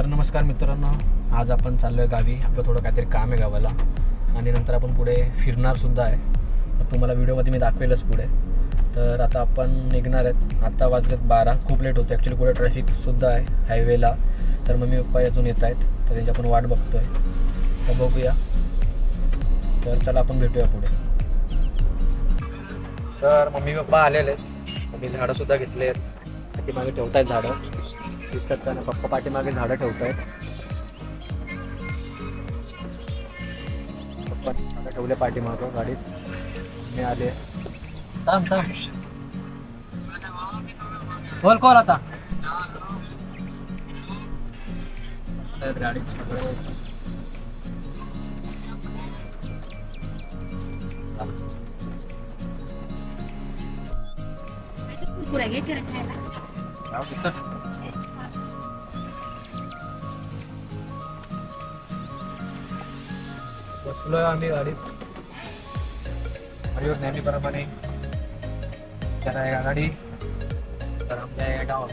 तर नमस्कार मित्रांनो आज आपण चाललो आहे गावी. आपलं थोडं काहीतरी काम आहे गावाला. आणि नंतर आपण पुढे फिरणार सुद्धा आहे. तर तुम्हाला व्हिडिओमध्ये मी दाखवेलच पुढे. तर आता आपण निघणार आहेत. आत्ता वाजलेत बारा. खूप लेट होतं ॲक्च्युली पुढे ट्रॅफिकसुद्धा आहे हायवेला तर मम्मी पप्पा अजून येत आहेत. तर त्यांची आपण वाट बघतोय. तर बघूया. तर चला आपण भेटूया पुढे. तर मम्मी पप्पा आलेले आहेत. मी झाडंसुद्धा घेतले आहेत मागे ठेवत आहेत झाडं. दिसतात का ना पप्पा पाठीमागे झाडं ठेवत आहेत पप्पा झाडं ठेवले पाठीमागं गाडीत. मी आले. थांब थांब. बोल कोण आता? गाडीत सगळं. पुरा घ्यायचे खायला बसलोय आम्ही गाडीत गाडीवर नेहमीप्रमाणे त्याला या गाडी तर आमच्या या गावात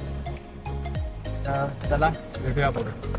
चला भेटूया पुढे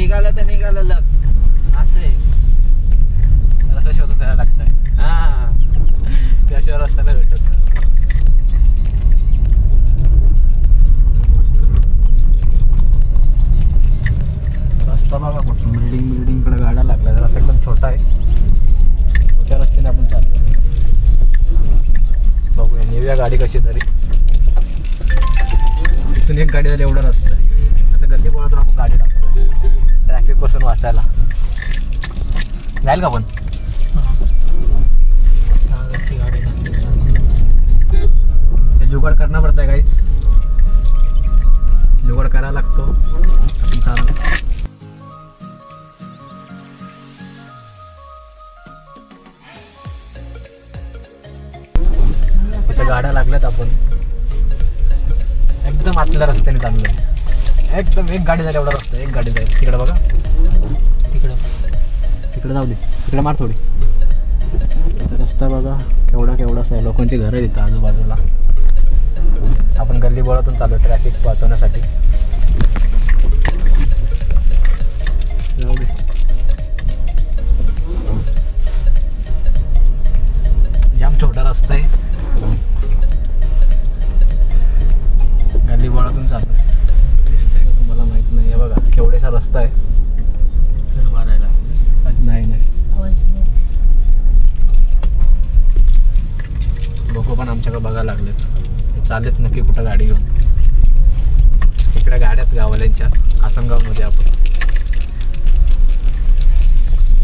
निघालं तर निघालं लग. असं आहे. रस्ता शोधून जायला लागतंय. हा. त्याशिवाय रस्ता नाही जाईल का पण? जुगाड करणं पडतंय काहीच जुगाड करायला लागतो. चालू. गाड्या लागल्यात आपण. एकदम आतल्या रस्त्याने चाललोय. एकदम एक गाडी जाईल एवढा रस्ता एक गाडी जाईल. तिकडे बघा. इकडे जाऊ दे. तिकडे मार थोडी. रस्ता बघा केवढा केवढासा आहे. लोकांची घरं आहेत आजूबाजूला. आपण गल्ली बोळातून चालू ट्रॅफिक वाचवण्यासाठी. बघायला लागलेत. हे चालेत नक्की कुठं गाडी घेऊन. इकडे गाड्यात गावाल्यांच्या आसनगावमध्ये आपण.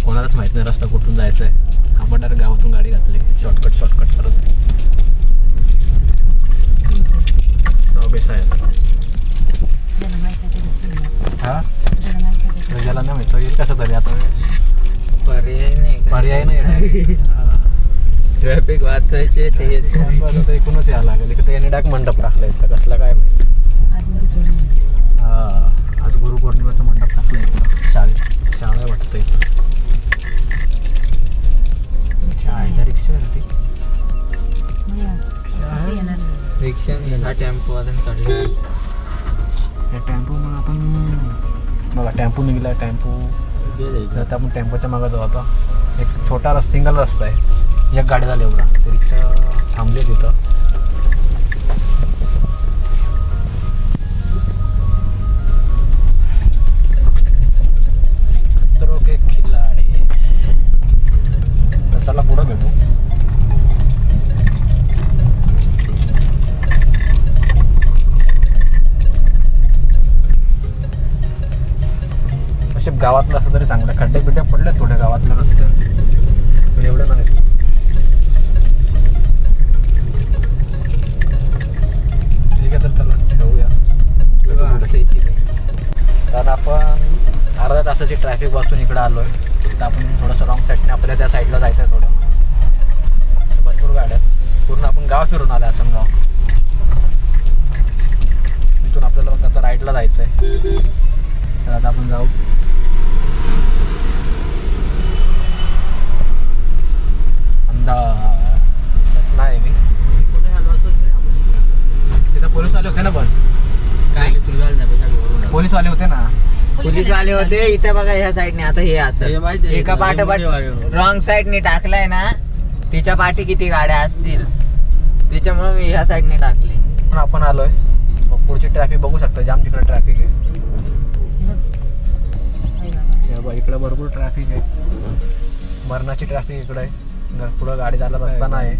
कोणालाच माहीत नाही रस्ता कुठून जायचा आहे आपण डायरेक्ट गावातून गाडी घातली. शॉर्टकट शॉर्टकट करत बेस आहे हा? प्रजाला नाही माहीत. येईल कसं तरी आता? पर्याय नाही. पर्याय नाही. ट्रॅफिक वाचायचे ते एकूणच यायला लागेल. इकडे याने डाक मंडप टाकलाय तर कसला काय माहिती. हा आज गुरुपौर्णिमेचा मंडप टाकलाय इकडं शाळेत शाळा वाटतं इथं. शाळेच्या रिक्षा रिक्षा हा टेम्पो अजून काढले या टेम्पोमुळे आपण बघा टेम्पो निघाला टेम्पो. आता आपण टेम्पोच्या मागं जाऊ आता. एक छोटा रस्ता सिंगल रस्ता आहे. एक गाडी झाली एवढा ते रिक्षा थांबली तिथं तर ओके खिल्लाडी तर चला पुढं भेटू. असे गावातलं असं तरी चांगलं. खड्डे बिड्डे पडले थोड्या गावातल्या रस्ते. पण एवढं नाही. आपण अर्ध्या तासाची ट्रॅफिक वाचून इकडं आलो आहे तर आपण थोडंसं रॉंग साईडने आपल्या त्या साईडला जायचं आहे थोडं. भरपूर गाड्या. पूर्ण आपण गाव फिरून आलो असं गाव इथून आपल्याला मग आता राईटला जायचं आहे तर आता आपण जाऊ. नाही मी. तिथं पोलीस वाले होते ना पण. काय? पोलीस वाले होते ना. पोलीस वाले होते इथे बघा ह्या साईडने आता हे असं. एका पाठोपाठ रॉंग साईडने टाकलाय ना तिच्या पाठी किती गाड्या असतील? त्याच्यामुळे मी ह्या साईडने टाकली. पण आपण आलोय. मग पुढची ट्रॅफिक बघू शकता जाम तिकडे ट्रॅफिक आहे. हे बघ, इकडे भरपूर ट्रॅफिक आहे. मरणाची ट्रॅफिक इकडे आहे. पुढं गाडी जायला रस्ता नाही?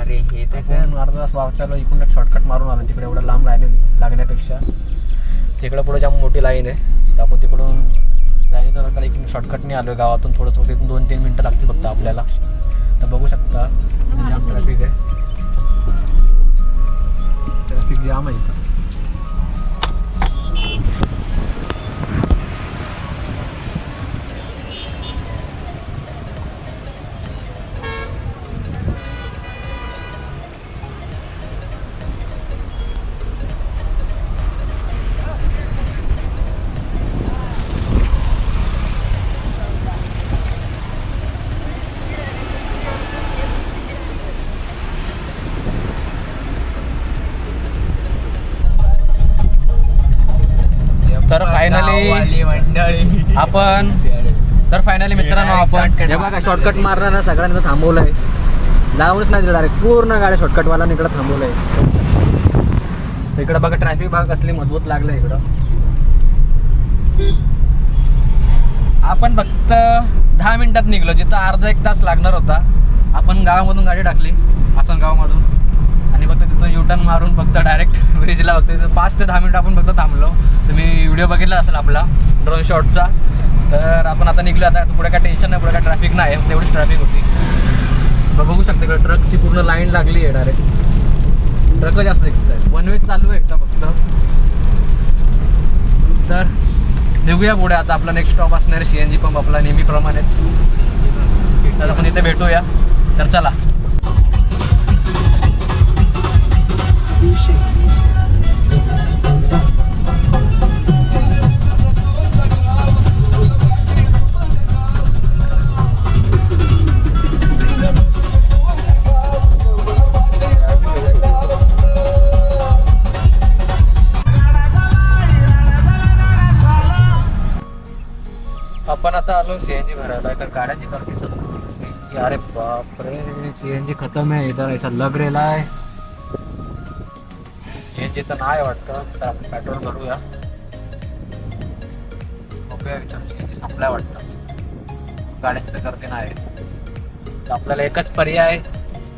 अरे हे तर अर्धा तास वावच्याला इकडून शॉर्टकट मारून आलो तिकडे एवढं लांब लाईन लागण्यापेक्षा तिकडं पुढे जाम मोठी लाईन आहे. तर आपण तिकडून लाईन तर इकडून शॉर्टकटने आलो आहे गावातून. थोडं थोडं तिथून दोन तीन मिनटं लागतील फक्त आपल्याला. तर बघू शकता जाम ट्रॅफिक आहे. ट्रॅफिक जाम आहे आपण तर फायनली मित्रांनो आपण हे बघा शॉर्टकट मारणार ना सगळ्यांना थांबवलंय. जाऊनच नाही दिलं डायरेक्ट पूर्ण गाड्या शॉर्टकटवाला इकडं थांबवलंय. इकडं बघा ट्रॅफिक भाग कसली मजबूत लागलं इकडं. आपण फक्त दहा मिनिटात निघलो जिथं अर्धा एक तास लागणार होता. आपण गावामधून गाडी टाकली आसन गावामधून आणि फक्त तिथं युटर्न मारून फक्त डायरेक्ट ब्रिजला फक्त पाच ते दहा मिनिटं आपण फक्त थांबलो. तुम्ही व्हिडिओ बघितला असेल आपला. ड्रोन शॉटचा तर आपण आता निघलो आता पुढे काय टेन्शन नाही पुढे काय ट्रॅफिक नाही तेवढीच ट्रॅफिक होती. बघू शकते का ट्रकची पूर्ण लाईन लागली आहे डायरेक्ट ट्रक जास्त दिसत आहे वन वे चालू आहे एकदा फक्त. तर निघूया पुढे आता आपला नेक्स्ट स्टॉप असणार सी एन जी पंप आपला नेहमीप्रमाणेच. तर आपण इथे भेटूया. तर चला. आपण आता आलो सीएनजी भरायला तर गाड्यांची गर्दी सीएनजी अरे बापरे सीएनजी खतम आहे इधर ऐसा लग रेला आहे. सीएनजी तर नाही वाटतं तर आपण पेट्रोल भरूया. बघूया विचार सीएनजी संपलाय वाटतं. गाड्यांची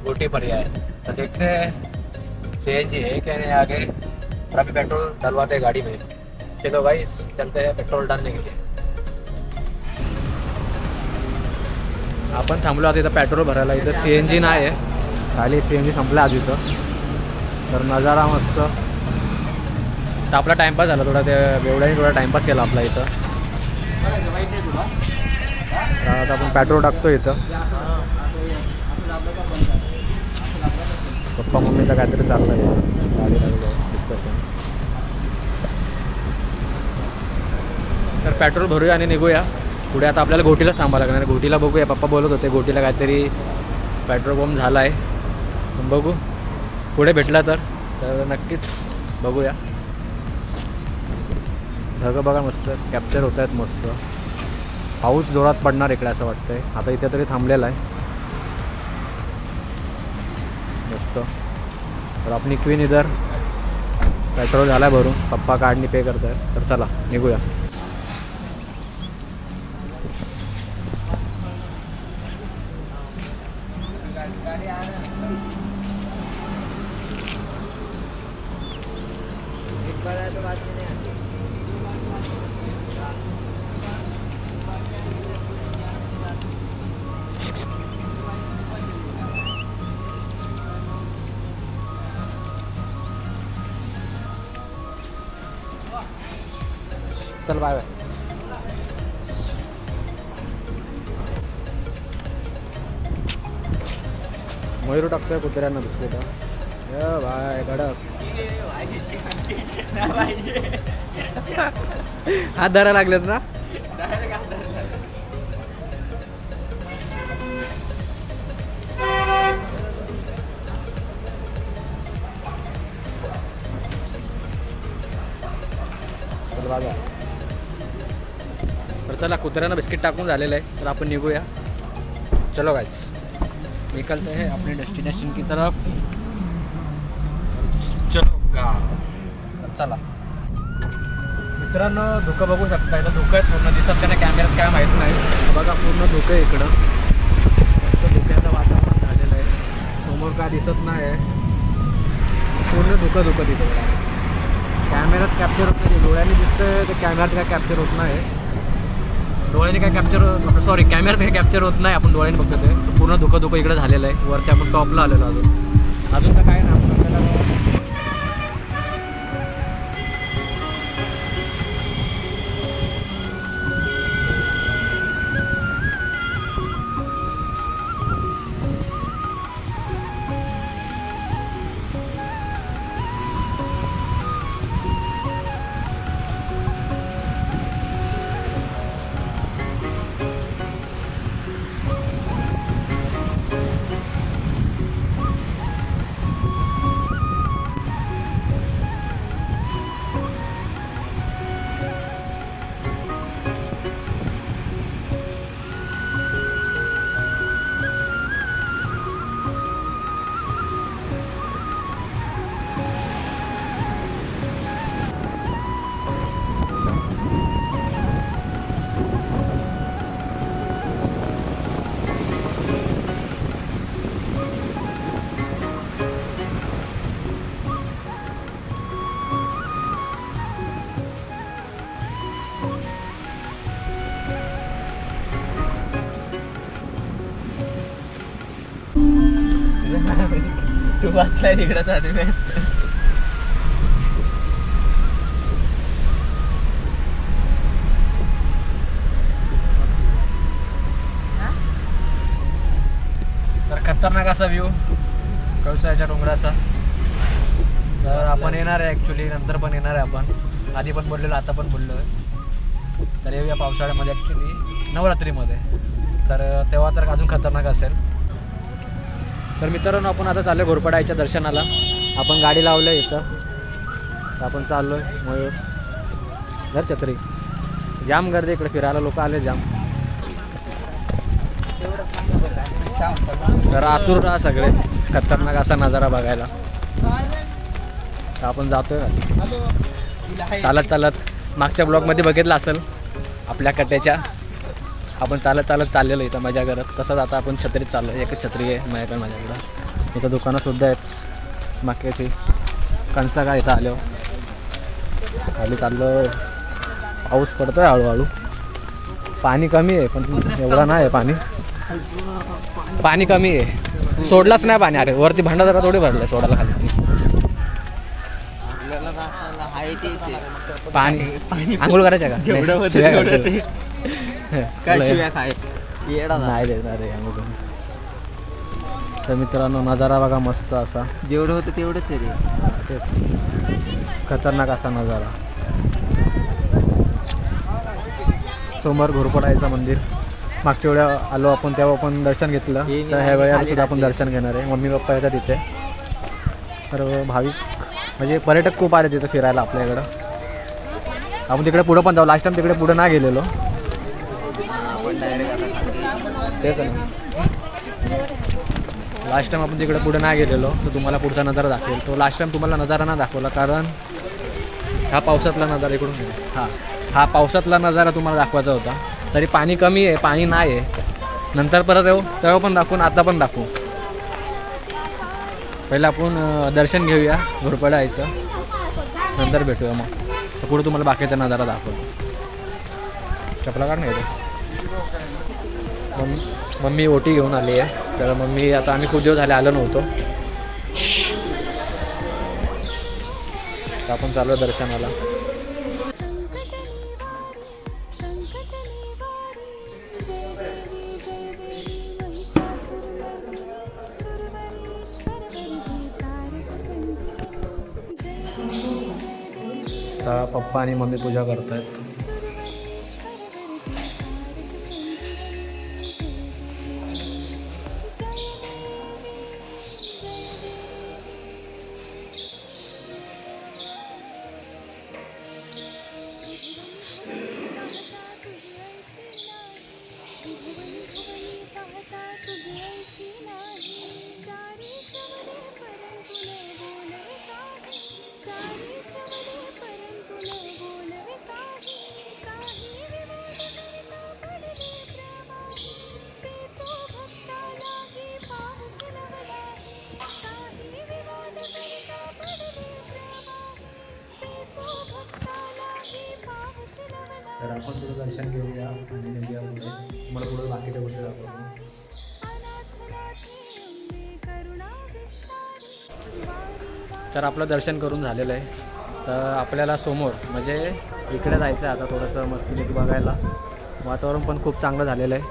गोटी तर देखते सीएनजी है क्या नहीं आगे. और अभी पेट्रोल डलवाते हैं गाड़ी में चलो भाई चलते हैं पेट्रोल डालने के लिए. आपण थांबलो आता इथं पेट्रोल भरायला. इथं सी एन जी नाही आहे खाली सी एन जी संपला आज इथं. तर नजारा मस्त. तर आपला टाईमपास झाला थोडा. त्या बेवड्याने थोडा टाईमपास केला आपला इथं. तर आता आपण पेट्रोल टाकतो इथं. पप्पा मम्मीचं काहीतरी चाललं आहे गाडी डिस्कशन तर पेट्रोल भरूया आणि निघूया. पुढे आता आपल्याला घोटीलाच थांबावं लागणार घोटीला बघूया. पप्पा बोलत होते घोटीला काहीतरी पेट्रोल पंप झाला आहे बघू. पुढे भेटला तर. तर नक्कीच बघूया. ढगं बघा मस्त. कॅप्चर होत आहेत मस्त. पाऊस जोरात पडणार इकडे असं वाटतंय. आता इथे तरी थांबलेला आहे. मस्त. तर आपण क्वीन इधर. पेट्रोल झाला भरून. पप्पा कार्डनी पे करत आहे तर चला निघूया. चल बाय बाय मयूर टाकतोय कुत्र्यांना बिस्किट. ये बाय कडक हात धरा लागलेत ना? मित्रांना बिस्किट टाकून झालेलं आहे. तर आपण निघूया. चलो गाइस निकलते हैं अपने डेस्टिनेशन की तरफ. चलो का चला. मित्रांनो धुकं बघू शकता इथं. धुकं आहे पूर्ण दिसत का नाही कॅमेऱ्यात काय माहीत नाही. बघा पूर्ण धुकं आहे इकडं. मस्त धुक्याचं वातावरण झालेलं आहे. समोर काय दिसत नाही पूर्ण धुकं धुकं तिथं. कॅमेऱ्यात कॅप्चर होत नाही. डोळ्याने दिसतं तर कॅमेऱ्यात काय कॅप्चर होत नाही डोळ्याने काय कॅप्चर सॉरी कॅमेऱ्यात काय कॅप्चर होत नाही आपण डोळ्याने बघतो ते. पूर्ण धुकं धुकं इकडे झालेलं आहे. वरती आपण टॉपला आलेलो अजून अजून तर काय नाही. तू बसलाय तिकडं चालू तर खतरनाक असा व्ह्यू कळसाच्या डोंगराचा. तर आपण येणार आहे ॲक्च्युली नंतर पण येणार आहे आपण. आधी पण बोललेलो आता पण बोललो आहे तर येऊया पावसाळ्यामध्ये ॲक्च्युली नवरात्रीमध्ये. तर तेव्हा तर अजून खतरनाक असेल. तर मित्रांनो आपण आता चाललोय घोरपडाईच्या दर्शनाला. आपण गाडी लावलं आहे इथं आपण चाललो आहे मयूर. घर छत्री. जाम गर्दी इकडे फिरायला लोक आले जाम. तर आतुर राहा सगळे. खतरनाक असा नजारा बघायला. आपण जातोय. चालत चालत. मागच्या ब्लॉगमध्ये बघितलं असेल आपल्या कट्ट्याच्या. आपण चालत चालत चाललेलो इथं मजा करत तसंच आता आपण छत्रीत चाललो एकच छत्री आहे माझ्याकडे माझ्याकडं. इथं दुकानंसुद्धा आहेत. माक्याची कणसा काय इथं आलो खाली चाललो. पाऊस पडतोय हळूहळू. पाणी कमी आहे पण एवढा नाही आहे पाणी. पाणी कमी आहे. सोडलाच नाही पाणी. अरे वरती भांडारा थोडी भरलं सोडायला खाली. आहे पाणी. आंघोळ करायचं का? नाही, शिव्या. काय येडा देणार. तर मित्रांनो नजारा बघा मस्त असा. जेवढं होतं तेवढंच आहे रे. तेच. खतरनाक असा नजारा. समोर घोरपडायचं मंदिर. मागच्या वेळा आलो आपण तेव्हा आपण दर्शन घेतलं. तर ह्या वेळेला सुद्धा आपण. दर्शन घेणार आहे. मम्मी पप्पा येतात तिथे तर भाविक म्हणजे पर्यटक खूप आले तिथं फिरायला आपल्याकडं. आपण तिकडे पुढं पण जाऊ. लास्ट टाइम तिकडे पुढं नाही गेलेलो आपण डायरेक्ट आता खाली. तेच आहे लास्ट टाइम आपण तिकडे पुढे नाही गेलेलो तर तुम्हाला पुढचा नजारा दाखवेल. तो लास्ट टाइम तुम्हाला नजारा नाही दाखवला कारण हा पावसातला नजारा इकडून हां हा. हा पावसातला नजारा तुम्हाला दाखवायचा होता. तरी पाणी कमी आहे पाणी नाही आहे. नंतर परत येऊ तेव्हा पण दाखवून आता पण दाखवू. पहिलं आपण दर्शन घेऊया घोरपडा यायचं. नंतर भेटूया मग. तर पुढे तुम्हाला बाकीचा नजारा दाखवतो. चपला काढ नाही मम्मी मम्मी ओटी घेऊन आली आहे. तर मम्मी आता आम्ही खूप दिवस झाले आलो नव्हतो. आपण चालू आहे दर्शनाला आता पप्पा आणि मम्मी पूजा करतायत. सुरवरेश्वरवरदे तर आपलं दर्शन करून झालेलं आहे. तर आपल्याला समोर म्हणजे इकडे जायचं आहे आता थोडंसं मस्तपैकी बघायला. वातावरण पण खूप चांगलं झालेलं आहे.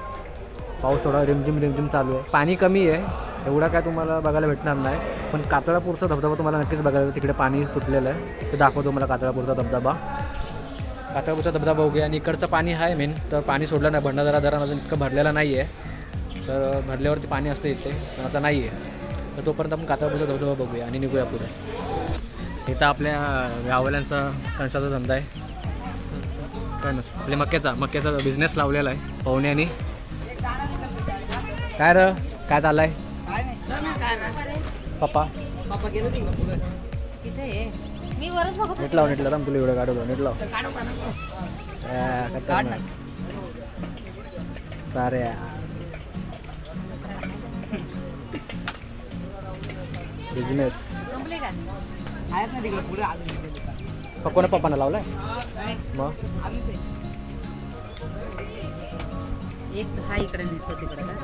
पाऊस थोडा रिमझिम रिमझिम चालू आहे. पाणी कमी आहे. एवढा काय तुम्हाला बघायला भेटणार नाही. पण कातळापूरचा धबधबा तुम्हाला नक्कीच बघायला तिकडे पाणी सुटलेलं आहे. ते दाखवतो मला कातळापूरचा धबधबा. कातळापूरचा धबधबा बघूया. आणि इकडचं पाणी आहे मेन तर पाणी सोडलं नाही. भंडारा धरण अजून इतकं भरलेलं नाही आहे तर भरल्यावरती पाणी असतं इथे. पण आता नाही आहे तर तोपर्यंत आपण कातळापूरचा धबधबा बघूया आणि निघूया पुढे. इथं आपल्या गावल्यांचा कणसाचा धंदा आहे. काय नसतं आपल्या मक्याचा मक्याचा बिझनेस लावलेला आहे पाहुण्यानी काय र? काय चाललंय? पप्पा? आहे. पप्पा नीट लाव नीट लाव तुला एवढं काढू नीट लाव. आ, खतरनाक. सारे बिझनेस. पप्पाने पप्पाने लावलाय? मग? एक हा इकडे दिसतो तिकडे का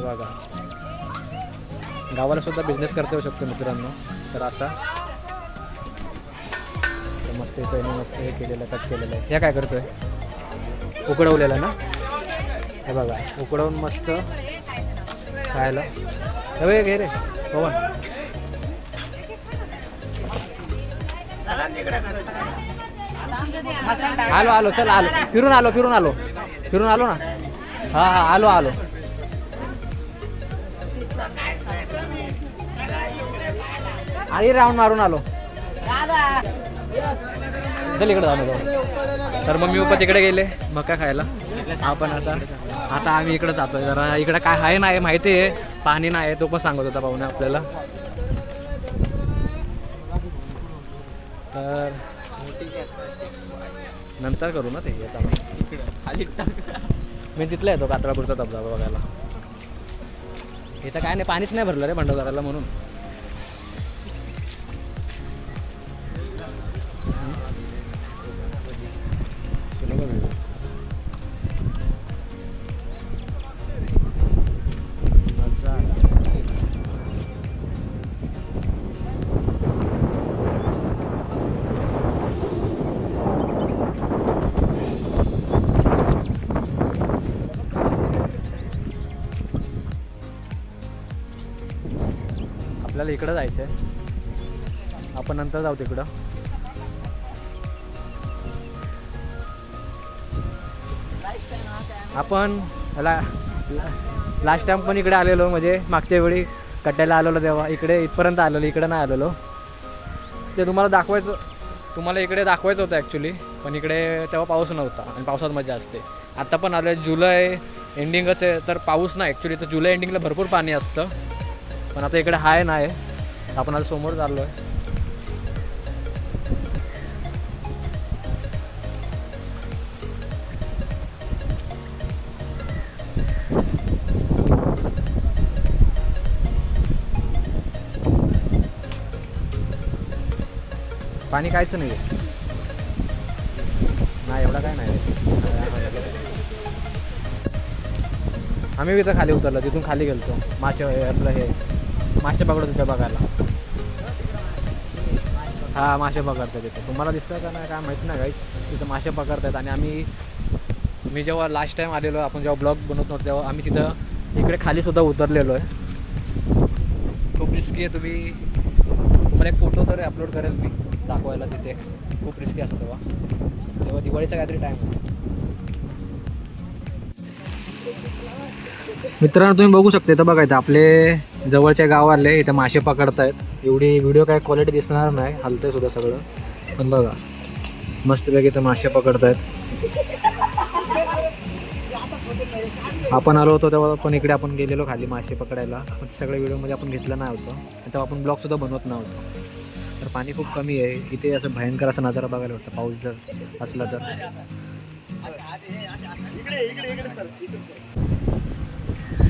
बघा. गावाला सुद्धा बिझनेस करता येऊ शकतो मित्रांनो. तर असा. मस्त इथं मस्त हे केलेलं कट केलेलं आहे. हे काय करतोय? उकडवलेलं ना? हे बघा. उकडवून मस्त खायला. हे घे रे. आलो आलो चल आलो. फिरून आलो फिरून आलो. फिरून आलो ना. हा हा आलो आलो. अरे राऊंड मारून आलो. चल इकडे जाऊ तर मग मम्मी पप्पा तिकडे गेले. मका खायला. आपण आता आता आम्ही इकडे जातोय. जरा इकडे काय आहे नाही माहिती आहे. पाणी नाही तो पण सांगत होता पाहुणे आपल्याला. तर नंतर करू ना ते येताना खाली मी तिथला येतो कातळापूरचा धबधबा बघायला. इथं काय नाही पाणीच नाही भरलं रे भंडारदाराला म्हणून. आपल्याला इकडं जायचं आहे आपण नंतर जाऊ तिकडं. आपण ला लास्ट टाइम पण इकडे आलेलो म्हणजे मागच्या वेळी कट्ट्याला आलेलो तेव्हा. इकडे इथपर्यंत आलेलो इकडे नाही आलेलो. ते तुम्हाला दाखवायचं तुम्हाला इकडे दाखवायचं होतं ॲक्च्युली पण इकडे तेव्हा पाऊस नव्हता आणि पावसात मजा असते. आता पण आलं जुलै एंडिंगच आहे तर पाऊस नाही. ॲक्च्युली तर जुलै एंडिंगला भरपूर पाणी असतं. पण आता इकडे हाय नाही. आपण आता समोर चाललो आहे पाणी कायच नाही आहे नाही एवढा काय नाही. आम्ही इथं खाली उतरलो तिथून खाली गेलतो. मासे हे आपलं हे. मासे पकडत तिथं बघायला. हा मासे पकडतात तिथे. तुम्हाला दिसतं का नाही काय माहीत नाही काही तिथं मासे पकडतात आणि आम्ही मी जेव्हा लास्ट टाईम आलेलो आपण जेव्हा ब्लॉग बनवत नव्हतो तेव्हा आम्ही तिथं इकडे खाली सुद्धा उतरलेलो आहे. खूप रिस्की आहे तुम्ही तुम्हाला एक फोटो तरी अपलोड करेल मी दाखवायला तिथे. खूप रिस्की असतं तेव्हा. तेव्हा दिवाळीचा काहीतरी टाईम मित्रांनो तुम्ही बघू शकता इथं बघायचं आपले जवळच्या गावाले इथं मासे पकडतायत. एवढी व्हिडिओ काय क्वालिटी दिसणार नाही हलतंय सुद्धा सगळं. पण बघा मस्तपैकी इथं मासे पकडतायत. आपण आलो होतो तेव्हा पण इकडे आपण गेलेलो खाली मासे पकडायला. पण सगळे सगळ्या व्हिडिओमध्ये आपण घेतलं नाही होतं आणि तेव्हा आपण ब्लॉगसुद्धा बनवत नव्हतो. तर पाणी खूप कमी आहे. इथे असं भयंकर असा नजारा बघायला वाटतं पाऊस जर असला तर.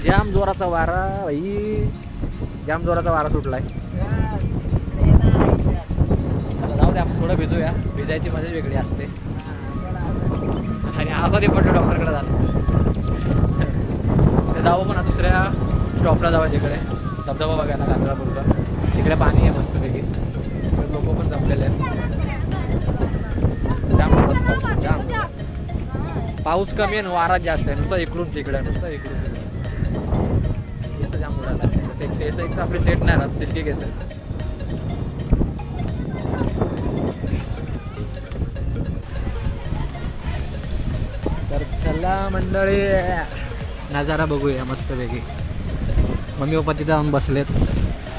जाम जोराचा वारा भाई. जाम जोराचा वारा सुटलाय. जाऊ दे आपण थोडं भिजूया. भिजायची मजा वेगळी असते. आणि आजारी पडलो डॉक्टरकडे झालं. ते जाऊ पण दुसऱ्या स्टॉपला जावं तिकडे. धबधबा बघायला गांधरापूरचा तिकडे पाणी आहे मस्तपैकी. लोक पण जमलेले आहेत. जाम पाऊस जाम पाऊस कमी आहे ना वारा जास्त आहे. नुसतं इकडून तिकडे नुसतं इकडून. केस एक तर आपले सेट नाही राहत सिल्की केस तर चला मंडळी नजारा बघूया मस्तपैकी. मम्मी पप्पा तिथं जाऊन बसलेत.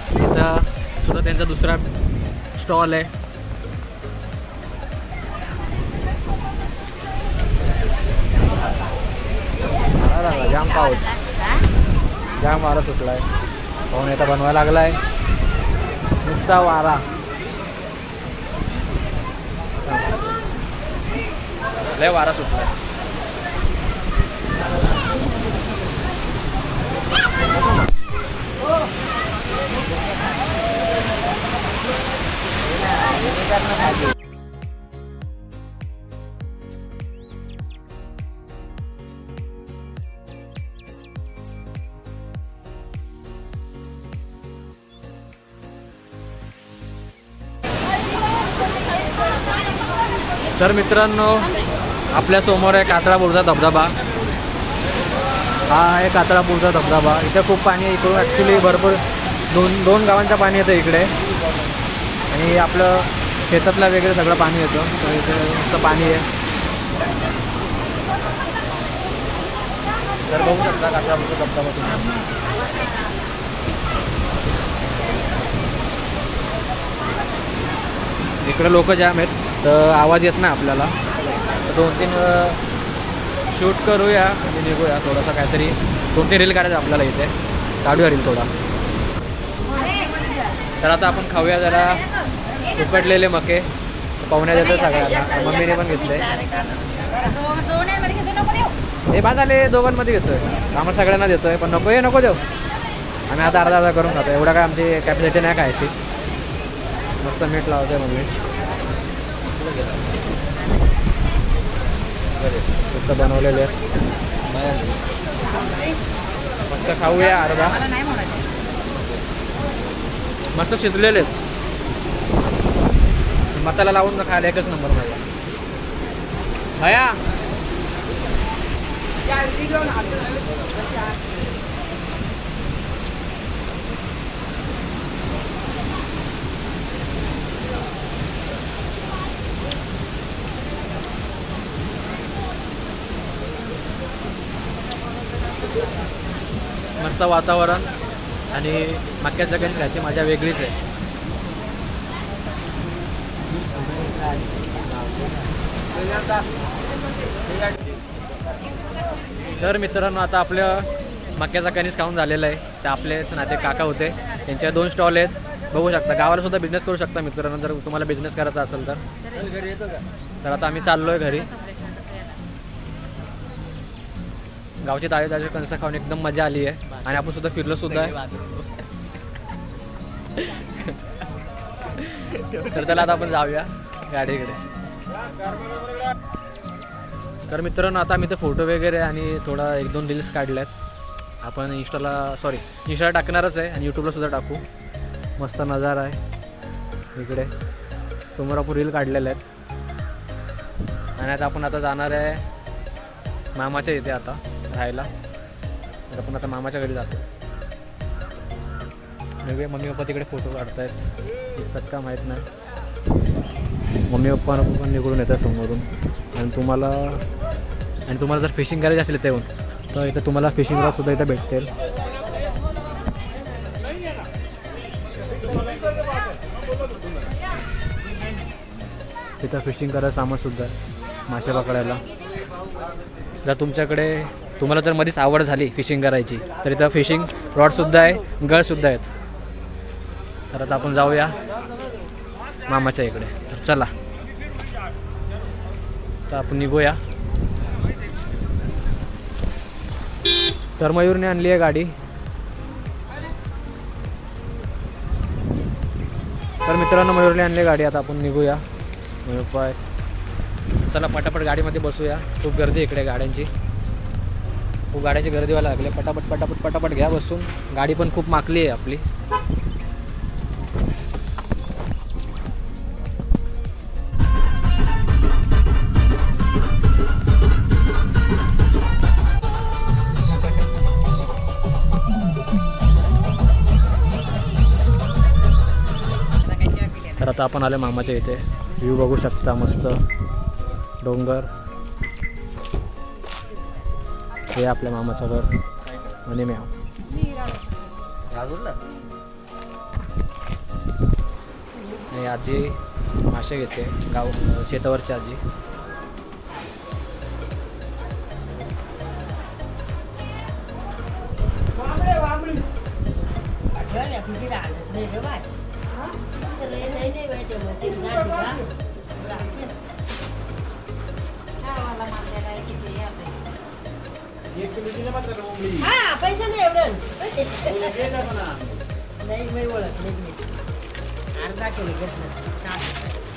तिथं सुद्धा त्यांचा दुसरा स्टॉल आहे. जाम पाऊस. जाम वारा आहे पाहून येता बनवायला लागलाय. नुसता वारा. लय वारा सुटलाय. तर मित्रांनो आपल्यासमोर आहे कातळापूरचा धबधबा. हा आहे कातळापूरचा धबधबा. इथं खूप पाणी आहे इकडून. ॲक्च्युली भरपूर दोन दोन गावांचं पाणी येतं इकडे. आणि आपलं शेतातला वगैरे सगळं पाणी येतं. तर इथे पाणी आहे. तर बघू शकता कातळापूरचा धबधबा तुम्ही इकडे लोक जाम आहेत. तर आवाज येत नाही आपल्याला. तर दोन तीन शूट करूया म्हणजे निघूया थोडंसं काहीतरी. दोन तीन रील काढायचं आपल्याला इथे. काढूया रील थोडा. तर आता आपण खाऊया जरा उपटलेले मके. पाहुण्या देतो सगळ्यांना. मम्मीने पण घेतले. हे बाद आले दोघांमध्ये घेतोय. आम्हाला सगळ्यांना देतोय पण नको हे नको देऊ. आम्ही आता अर्धा अर्धा करून खातो एवढा काय आमची कॅपॅसिटी नाही काय ती मस्त मीठ लावतोय मम्मी. मस्त बनवलेले मस्त खाऊया अर्धा मस्त शिजलेले. मसाला लावून तर खायला एकच नंबर माझा. भया. मस्त वातावरण आणि मक्याच्या कणीस खायची मजा वेगळीच आहे. तर मित्रांनो आता आपलं मक्याचा कणीस खाऊन झालेलं आहे. ते आपलेच नाते काका होते. त्यांचे दोन स्टॉल आहेत. बघू शकता गावाला सुद्धा बिझनेस करू शकता मित्रांनो जर तुम्हाला बिझनेस करायचा असेल तर. तर आता आम्ही चाललो आहे घरी. गावची ताजे ताजे कणसं खाऊन एकदम मजा आली आहे. आणि आपण सुद्धा फिरलो सुद्धा. तर त्याला आता आपण जाऊया गाडीकडे. तर मित्रांनो आता मी ते फोटो वगैरे आणि थोडा एक दोन रील्स काढल्यात. आपण इंस्टाला सॉरी इंस्टाला टाकणारच आहे आणि यूट्यूबला सुद्धा टाकू. मस्त नजारा आहे. इकडे समोर आपण रील काढलेल्या आहेत. आणि आता आपण आता जाणार आहे मामाच्या इथे आता. राहायला. तर आपण आता मामाच्या घरी जातो वेगळे मम्मी पप्पा तिकडे फोटो काढतायत. दिसतात का माहीत नाही. मम्मी पप्पा पण निघून येतात समोरून. आणि तुम्हाला आणि तुम्हाला जर फिशिंग करायची असेल इथे येऊन तर इथं तुम्हाला फिशिंग रॉड सुद्धा इथं भेटतील. तिथं फिशिंग करायचं सामान सुद्धा मासे पकडायला. जर तुमच्याकडे तुम्हाला जर मध्येच आवड झाली फिशिंग करायची तर इथं फिशिंग रॉडसुद्धा आहे गळसुद्धा आहेत. तर आता आपण जाऊया मामाच्या इकडे. तर चला. तर आपण निघूया. तर मयूरने आणली आहे गाडी. तर मित्रांनो मयूरने आणली गाडी. आता आपण निघूया. मयूर पाय. चला पटापट गाडीमध्ये बसूया. खूप गर्दी आहे इकडे गाड्यांची. खूप गाड्याची गर्दी व्हायला लागली. पटापट पटापट पटापट घ्या बसून. गाडी पण खूप माकली आहे आपली. तर आता आपण आले मामाच्या इथे. व्ह्यू बघू शकता मस्त. डोंगर. हे आपल्या मामाचं घर आणि म्याव आणि आजी मासे घेते. गाव शेतावरची आजी. हा पैसा नाही एवढं नाही मी ओळख नाही अर्धा किलो घेतलं